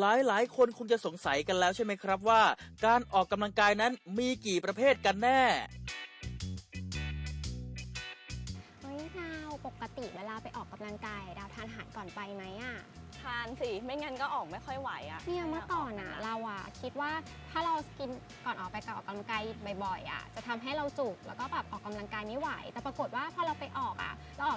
หลายหลายๆคนคงจะสงสัยกันแล้วใช่ไหมครับว่า การออกกำลังกายนั้นมีกี่ประเภทกันแน่ เฮ้ยดาวปกติเวลาไปออกกำลังกายดาวทานอาหารก่อนไปไหมอะทานสิ ไม่งั้นก็ออกไม่ค่อยไหวอะเนี่ยเมื่อก่อนอะเราอะคิดว่าถ้าเรากินก่อนออกไปก่อนออกกำลังกายบ่อยๆอะจะทำให้เราจุกแล้วก็แบบออกกำลังกายไม่ไหว แต่ปรากฏว่าพอเราไปออกอะเราออก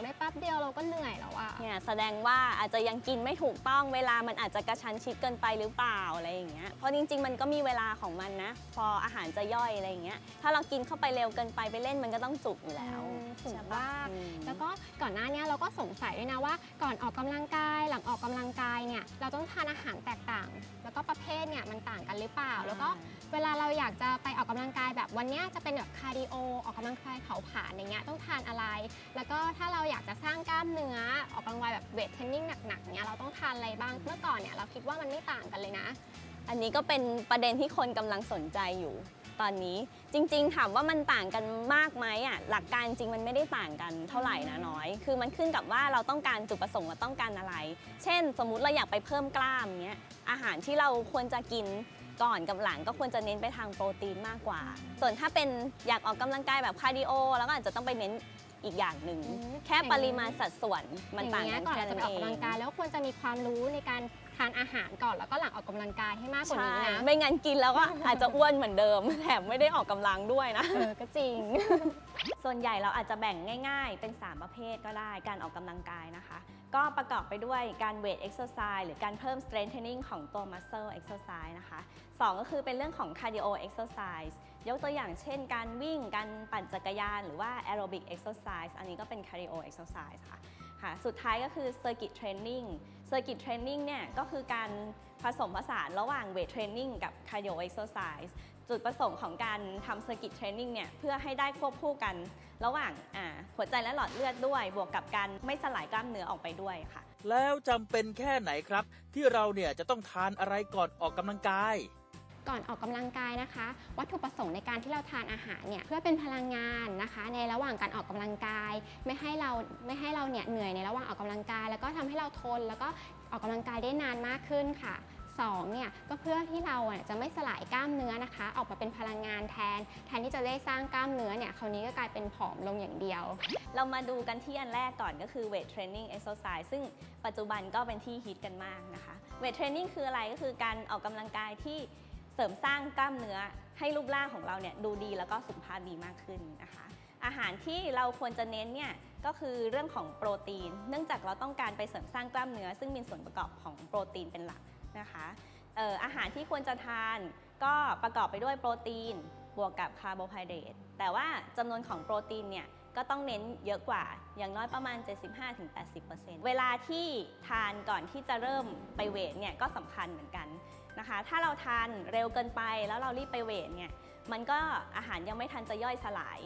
ได้แป๊บเดียวเราก็เหนื่อยแล้วอะเนี่ยแสดงว่าอาจจะยังกินไม่ถูกต้องเวลามันอาจจะกระชั้นชิดเกินไปหรือเปล่าอะไรอย่างเงี้ยเพราะจริง ๆ มันก็มีเวลาของมันนะ พออาหารจะย่อยอะไรอย่างเงี้ยถ้าเรากินเข้าไปเร็วเกินไปไปเล่นมันก็ต้องจุกอยู่แล้วอืมถึงใช่ปะว่าอืม แล้วก็ก่อนหน้าเนี้ยเราก็สงสัยด้วยนะว่า ก่อนออกกำลังกายหลังออกกำลังกายเนี่ยเราต้องทานอาหารแตกต่าง แล้วก็ประเภทเนี่ยมันต่างกันหรือเปล่า แล้วก็เวลาเราอยากจะไปออกกำลังกายแบบวันเนี้ยจะเป็นแบบคาร์ดิโอออกกำลังกายเผาผลาญอย่างเงี้ยต้องทานอะไร แล้วก็ถ้าเราอยากยากจะสร้างกล้ามเนื้อออกกำลังกายแบบเวทเทรนนิ่งหนักๆเนี่ยเราต้องทานอะไรบ้างเมื่อก่อนเนี่ยเราคิดว่ามันไม่ต่างกันเลยนะ อันนี้ก็เป็นประเด็นที่คนกำลังสนใจอยู่ ตอนนี้จริงๆ ถามว่ามันต่างกันมากไหมอะหลักการจริงมันไม่ได้ต่างกันเท่าไหร่นะน้อย คือมันขึ้นกับว่าเราต้องการจุดประสงค์เราต้องการอะไร เช่น สมมุติเราอยากไปเพิ่มกล้ามเงี้ยอาหารที่เราควรจะกินก่อนกับหลังก็ควรจะเน้นไปทางโปรตีนมากกว่า ส่วนถ้าเป็นอยากออกกำลังกายแบบคาร์ดิโอ แล้วก็อาจจะต้องไปเน้น อีกอย่างหนึ่งอืม แค่ปริมาณสัดส่วนมันต่างอย่กันเยก่อนแค่เราจะนั้นไปออกเองกำลังกายแล้วควรจะมีความรู้ในการทานอาหารก่อนแล้วก็หลังออกกำลังกายให้มากกว่าใช่นี้นะไม่งั้นกินแล้วก็ อาจจะอ้วนเหมือนเดิมแถมไม่ได้ออกกำลังด้วยนะ เออก็จริง ส่วนใหญ่เราอาจจะแบ่งง่าย ๆ เป็น 3 ประเภทก็ได้ การออกกำลังกายนะคะ ก็ประกอบไปด้วยการเวทเอ็กซ์ไซส์หรือการเพิ่ม strengthening ของตัว muscle exercise นะคะ 2 ก็คือเป็นเรื่องของ cardio exercise ยกตัวอย่างเช่นการวิ่ง การปั่นจักรยาน หรือว่า aerobic exercise อันนี้ก็เป็น cardio exercise ค่ะค่ะสุดท้ายก็คือ circuit training circuit training เนี่ยก็คือการผสมผสานระหว่าง weight training กับ cardio exercise จุดประสงค์ของการทำ circuit training เนี่ยเพื่อให้ได้ควบคู่กันระหว่างอ่าหัวใจและหลอดเลือดด้วย บวกกับการไม่สลายกล้ามเนื้อออกไปด้วยค่ะ แล้วจำเป็นแค่ไหนครับ ที่เราเนี่ยจะต้องทานอะไรก่อนออกกำลังกาย ก่อนออกกำลังกายนะคะ วัตถุประสงค์ในการที่เราทานอาหารเนี่ยเพื่อเป็นพลังงานนะคะ ในระหว่างการออกกำลังกาย ไม่ให้เราไม่ให้เราเนี่ยเหนื่อยในระหว่างออกกำลังกาย แล้วก็ทำให้เราทน แล้วก็ออกกำลังกายได้นานมากขึ้นค่ะสองเนี่ยก็เพื่อที่เราจะไม่สลายกล้ามเนื้อนะคะ ออกมาเป็นพลังงานแทน แทนที่จะได้สร้างกล้ามเนื้อเนี่ยคราวนี้ก็กลายเป็นผอมลงอย่างเดียว เรามาดูกันที่อันแรกก่อนก็คือ weight training exercise ซึ่งปัจจุบันก็เป็นที่ฮิตกันมากนะคะ weight training คืออะไรก็คือการออกกำลังกายที่ เสริมสร้างกล้ามเนื้อให้รูปร่างของเราเนี่ยดูดีแล้วก็สุขภาพดีมากขึ้นนะคะ อาหารที่เราควรจะเน้นเนี่ยก็คือเรื่องของโปรตีน เนื่องจากเราต้องการไปเสริมสร้างกล้ามเนื้อ ซึ่งมีส่วนประกอบของโปรตีนเป็นหลักนะคะเอ่ออาหารที่ควรจะทานก็ประกอบไปด้วยโปรตีนบวกกับคาร์โบไฮเดรตแต่ว่าจำนวนของโปรตีนเนี่ยก็ต้องเน้นเยอะกว่าอย่างน้อยประมาณ 75-80%เวลาที่ทานก่อนที่จะเริ่มไปเวทเนี่ยก็สำคัญเหมือนกัน นะคะ ถ้าเราทานเร็วเกินไปแล้วเรารีบไปเวทเนี่ย มันก็อาหารยังไม่ทันจะย่อยสลาย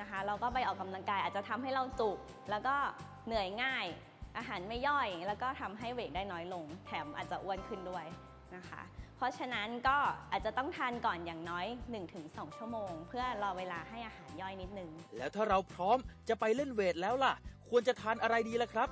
นะคะ เราก็ไปออกกำลังกายอาจจะทำให้เราจุก แล้วก็เหนื่อยง่าย อาหารไม่ย่อย แล้วก็ทำให้เวทได้น้อยลง แถมอาจจะอ้วนขึ้นด้วยนะคะ เพราะฉะนั้นก็อาจจะต้องทานก่อนอย่างน้อย 1-2 ชั่วโมง เพื่อรอเวลาให้อาหารย่อยนิดนึง แล้วถ้าเราพร้อมจะไปเล่นเวทแล้วล่ะ ควรจะทานอะไรดีล่ะครับ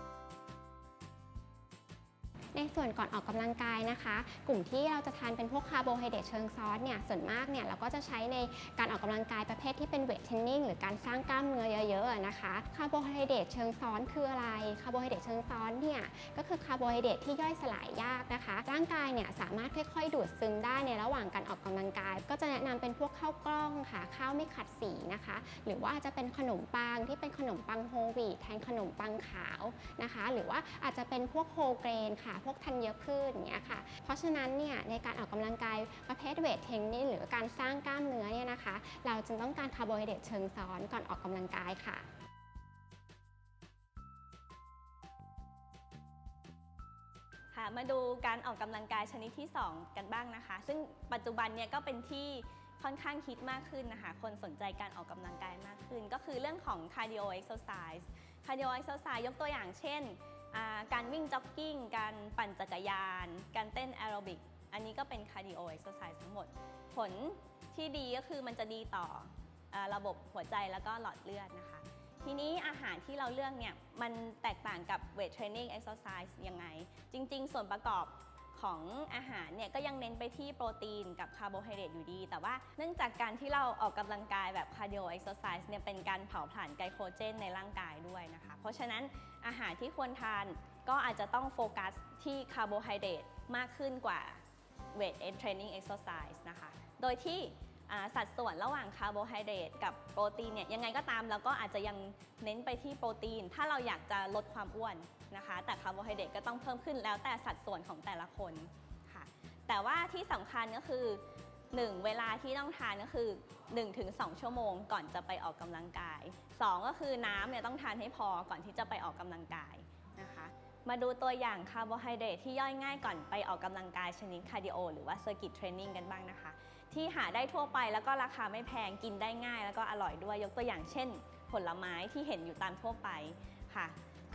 ในส่วนก่อนออกกำลังกายนะคะ กลุ่มที่เราจะทานเป็นพวกคาร์โบไฮเดรตเชิงซ้อนเนี่ยส่วนมากเนี่ยเราก็จะใช้ในการออกกำลังกายประเภทที่เป็นเวทเทรนนิ่งหรือการสร้างกล้ามเนื้อเยอะๆนะคะคาร์โบไฮเดรตเชิงซ้อนคืออะไรคาร์โบไฮเดรตเชิงซ้อนเนี่ยก็คือคาร์โบไฮเดรตที่ย่อยสลายยากนะคะ ร่างกายเนี่ยสามารถค่อยๆ ดูดซึมได้ในระหว่างการออกกำลังกาย ก็จะแนะนำเป็นพวกข้าวกล้องค่ะข้าวไม่ขัดสีนะคะ หรือว่าจะเป็นขนมปังที่เป็นขนมปังโฮลวีตแทนขนมปังขาวนะคะ หรือว่าอาจจะเป็นพวกโฮลเกรนค่ะพวกธัญพืชอย่างเงี้ยค่ะ เพราะฉะนั้นเนี่ยในการออกกำลังกายประเภทเวทเทรนนิ่งหรือการสร้างกล้ามเนื้อเนี่ยนะคะ เราจึงต้องการคาร์โบไฮเดรตเชิงซ้อนก่อนออกกำลังกายค่ะค่ะมาดูการออกกำลังกายชนิดที่ 2 กันบ้างนะคะ ซึ่งปัจจุบันเนี่ยก็เป็นที่ค่อนข้างฮิตมากขึ้นนะคะ คนสนใจการออกกำลังกายมากขึ้น ก็คือเรื่องของ cardio exercise cardio exercise ยกตัวอย่างเช่น การวิ่งจ็อกกิ้ง การปั่นจักรยาน การเต้นแอโรบิก อันนี้ก็เป็นคาร์ดิโอเอ็กซ์ไซส์ทั้งหมด ผลที่ดีก็คือมันจะดีต่ออระบบหัวใจแล้วก็หลอดเลือดนะคะ ทีนี้อาหารที่เราเลือกเนี่ย มันแตกต่างกับเวทเทรนนิ่งเอ็กซ์ไซส์ยังไง จริง ๆ ส่วนประกอบ ของอาหารเนี่ยก็ยังเน้นไปที่โปรตีนกับคาร์โบไฮเดรตอยู่ดี แต่ว่าเนื่องจากการที่เราออกกำลังกายแบบคาร์ดิโอเอ็กซ์ไซส์เนี่ยเป็นการเผาผลาญไกลโคเจนในร่างกายด้วยนะคะ เพราะฉะนั้นอาหารที่ควรทานก็อาจจะต้องโฟกัสที่คาร์โบไฮเดรตมากขึ้นกว่า weight training exercise นะคะ โดยที่สัดส่วนระหว่างคาร์โบไฮเดรตกับโปรตีนเนี่ยยังไงก็ตามเราก็อาจจะยังเน้นไปที่โปรตีน ถ้าเราอยากจะลดความอ้วน นะคะ แต่คาร์โบไฮเดรตก็ต้องเพิ่มขึ้นแล้วแต่สัดส่วนของแต่ละคนค่ะ แต่ว่าที่สำคัญก็คือ 1. เวลาที่ต้องทานก็คือ 1-2 ชั่วโมงก่อนจะไปออกกำลังกาย 2 ก็คือน้ำเนี่ยต้องทานให้พอก่อนที่จะไปออกกำลังกายนะคะมาดูตัวอย่างคาร์โบไฮเดรตที่ย่อยง่ายก่อนไปออกกำลังกายชนิดคาร์ดิโอหรือว่าเซอร์กิตเทรนนิ่งกันบ้างนะคะ ที่หาได้ทั่วไปแล้วก็ราคาไม่แพงกินได้ง่าย แล้วก็อร่อยด้วยยกตัวอย่างเช่น ผลไม้ที่เห็นอยู่ตามทั่วไปค่ะ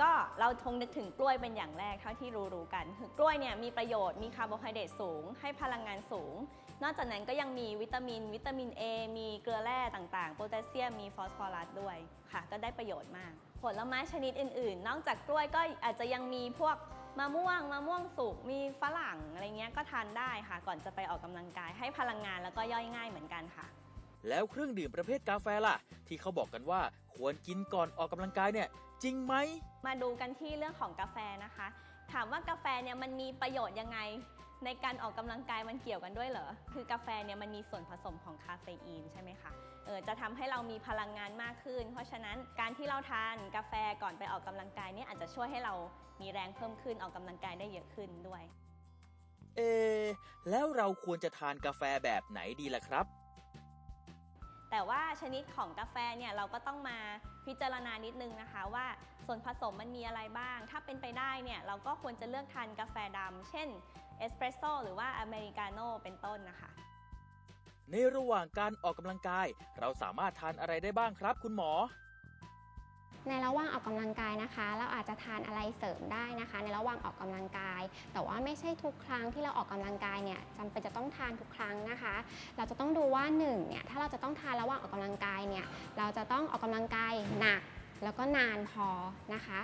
ก็เราคงนึกถึงกล้วยเป็นอย่างแรกเท่าที่รู้ๆกัน คือกล้วยเนี่ยมีประโยชน์มีคาร์โบไฮเดรตสูง ให้พลังงานสูง นอกจากนั้นก็ยังมีวิตามิน วิตามิน A มีเกลือแร่ต่างๆ โพแทสเซียมมีฟอสฟอรัสด้วยค่ะ ก็ได้ประโยชน์มาก ผลไม้ชนิดอื่นๆ นอกจากกล้วยก็อาจจะยังมีพวกมะม่วงมะม่วงสุกมีฝรั่งอะไรเงี้ยก็ทานได้ค่ะ ก่อนจะไปออกกำลังกายให้พลังงานแล้วก็ย่อยง่ายเหมือนกันค่ะ แล้วเครื่องดื่มประเภทกาแฟล่ะ ที่เขาบอกกันว่าควรกินก่อนออกกำลังกายเนี่ย จริงไหม มาดูกันที่เรื่องของกาแฟนะคะ ถามว่ากาแฟเนี่ยมันมีประโยชน์ยังไง ในการออกกำลังกายมันเกี่ยวกันด้วยเหรอ คือกาแฟเนี่ยมันมีส่วนผสมของคาเฟอีนใช่ไหมคะ เออจะทำให้เรามีพลังงานมากขึ้น เพราะฉะนั้นการที่เราทานกาแฟก่อนไปออกกำลังกายเนี่ยอาจจะช่วยให้เรามีแรงเพิ่มขึ้นออกกำลังกายได้เยอะขึ้นด้วย เอะแล้วเราควรจะทานกาแฟแบบไหนดีล่ะครับ แต่ว่าชนิดของกาแฟเนี่ยเราก็ต้องมาพิจารณานิดนึงนะคะ ว่าส่วนผสมมันมีอะไรบ้าง ถ้าเป็นไปได้เนี่ยเราก็ควรจะเลือกทานกาแฟดำเช่นเอสเปรสโซ่หรือว่าอเมริกาโน่เป็นต้นนะคะ ในระหว่างการออกกำลังกาย เราสามารถทานอะไรได้บ้างครับ คุณหมอ ในระหว่างออกกำลังกายนะคะ เราอาจจะทานอะไรเสริมได้นะคะ ในระหว่างออกกำลังกาย แต่ว่าไม่ใช่ทุกครั้งที่เราออกกำลังกายเนี่ยจำเป็นจะต้องทานทุกครั้งนะคะ เราจะต้องดูว่า1เนี่ยถ้าเราจะต้องทานระหว่างออกกำลังกายเนี่ยเราจะต้องออกกำลังกายหนักแล้วก็นานพอนะคะ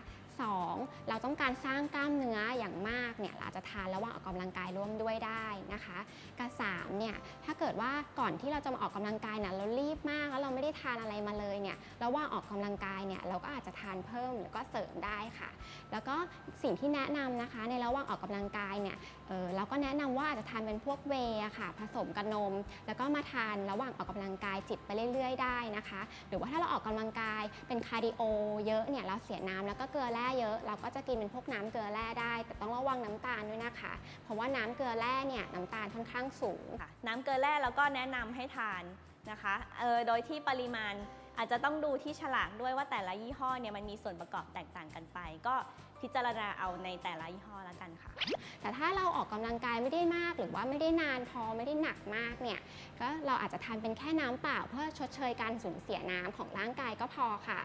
2. เราต้องการสร้างกล้ามเนื้ออย่างมากเนี่ยเราจะทานระหว่างออกกำลังกายร่วมด้วยได้นะคะกับ3เนี่ยถ้าเกิดว่าก่อนที่เราจะมาออกกำลังกายเนี่ยเรารีบมากแล้วเรา ทานอะไรมาเลยเนี่ยระหว่างออกกำลังกายเนี่ยเราก็อาจจะทานเพิ่มหรือก็เสริมได้ค่ะ แล้วก็สิ่งที่แนะนำนะคะ ในระหว่างออกกำลังกายเนี่ยเออเราก็แนะนำว่าอาจจะทานเป็นพวกเวย์ค่ะ ผสมกับนม แล้วก็มาทานระหว่างออกกำลังกายจิบไปเรื่อย ๆ ได้นะคะ หรือว่าถ้าเราออกกำลังกายเป็นคาร์ดิโอเยอะเนี่ยเราเสียน้ำแล้วก็เกลือแร่เยอะ เราก็จะกินเป็นพวกน้ำเกลือแร่ได้ แต่ต้องระวังน้ำตาลด้วยนะคะ เพราะว่าน้ำเกลือแร่เนี่ยน้ำตาลค่อนข้างสูงค่ะ น้ำเกลือแร่แล้วก็แนะนำให้ทาน นะคะเออโดยที่ปริมาณอาจจะต้องดูที่ฉลากด้วยว่าแต่ละยี่ห้อเนี่ยมันมีส่วนประกอบแตกต่างกันไป ก็พิจารณาเอาในแต่ละยี่ห้อแล้วกันค่ะ แต่ถ้าเราออกกำลังกายไม่ได้มาก หรือว่าไม่ได้นานพอไม่ได้หนักมากเนี่ยก็เราอาจจะทานเป็นแค่น้ำเปล่า เพื่อชดเชยการสูญเสียน้ำของร่างกายก็พอค่ะ